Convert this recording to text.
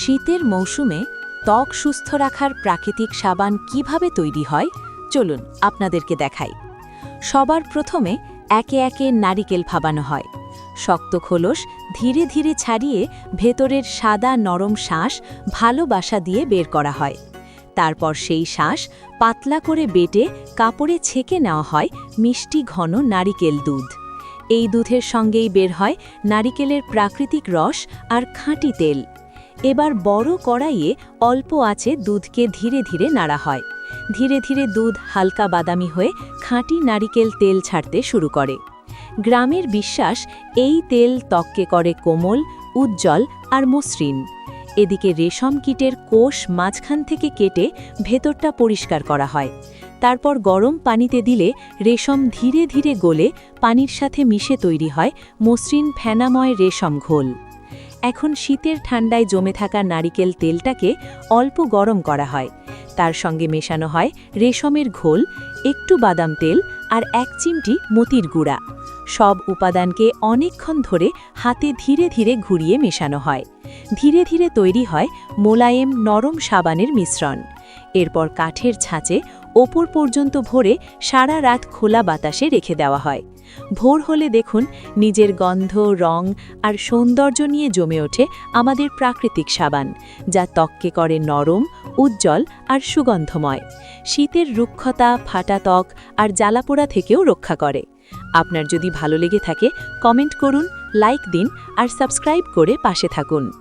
শীতের মৌসুমে ত্বক সুস্থ রাখার প্রাকৃতিক সাবান কীভাবে তৈরি হয়? চলুন আপনাদেরকে দেখাই। সবার প্রথমে একে একে নারিকেল ভাবানো হয়। শক্ত খোলস ধীরে ধীরে ছাড়িয়ে ভেতরের সাদা নরম শ্বাস ভালোবাসা দিয়ে বের করা হয়। তারপর সেই শ্বাস পাতলা করে বেটে কাপড়ে ছেঁকে নেওয়া হয় মিষ্টি ঘন নারিকেল দুধ। এই দুধের সঙ্গেই বের হয় নারিকেলের প্রাকৃতিক রস আর খাঁটি তেল। এবার বড় কড়াইয়ে অল্প আছে দুধকে ধীরে ধীরে নাড়া হয়। ধীরে ধীরে দুধ হালকা বাদামি হয়ে খাঁটি নারিকেল তেল ছাড়তে শুরু করে। গ্রামের বিশ্বাস, এই তেল ত্বককে করে কোমল, উজ্জ্বল আর মসৃণ। এদিকে রেশম কীটের কোষ মাঝখান থেকে কেটে ভেতরটা পরিষ্কার করা হয়। তারপর গরম পানিতে দিলে রেশম ধীরে ধীরে গলে পানির সাথে মিশে তৈরি হয় মসৃণ ফেনাময় রেশম ঘোল। এখন শীতের ঠান্ডায় জমে থাকা নারিকেল তেলটাকে অল্প গরম করা হয়। তার সঙ্গে মেশানো হয় রেশমের ঘোল, একটু বাদাম তেল আর এক চিমটি মতির গুঁড়া। সব উপাদানকে অনেকক্ষণ ধরে হাতে ধীরে ধীরে ঘুরিয়ে মেশানো হয়। ধীরে ধীরে তৈরি হয় মোলায়েম নরম সাবানের মিশ্রণ। এরপর কাঠের ছাঁচে ওপর পর্যন্ত ভরে সারা রাত খোলা বাতাসে রেখে দেওয়া হয়। ভোর হলে দেখুন নিজের গন্ধ, রং আর সৌন্দর্য নিয়ে জমে ওঠে আমাদের প্রাকৃতিক সাবান, যা ত্বককে করে নরম, উজ্জ্বল আর সুগন্ধময়। শীতের রুক্ষতা, ফাটা ত্বক আর জ্বালাপোড়া থেকেও রক্ষা করে। আপনার যদি ভালো লেগে থাকে, কমেন্ট করুন, লাইক দিন আর সাবস্ক্রাইব করে পাশে থাকুন।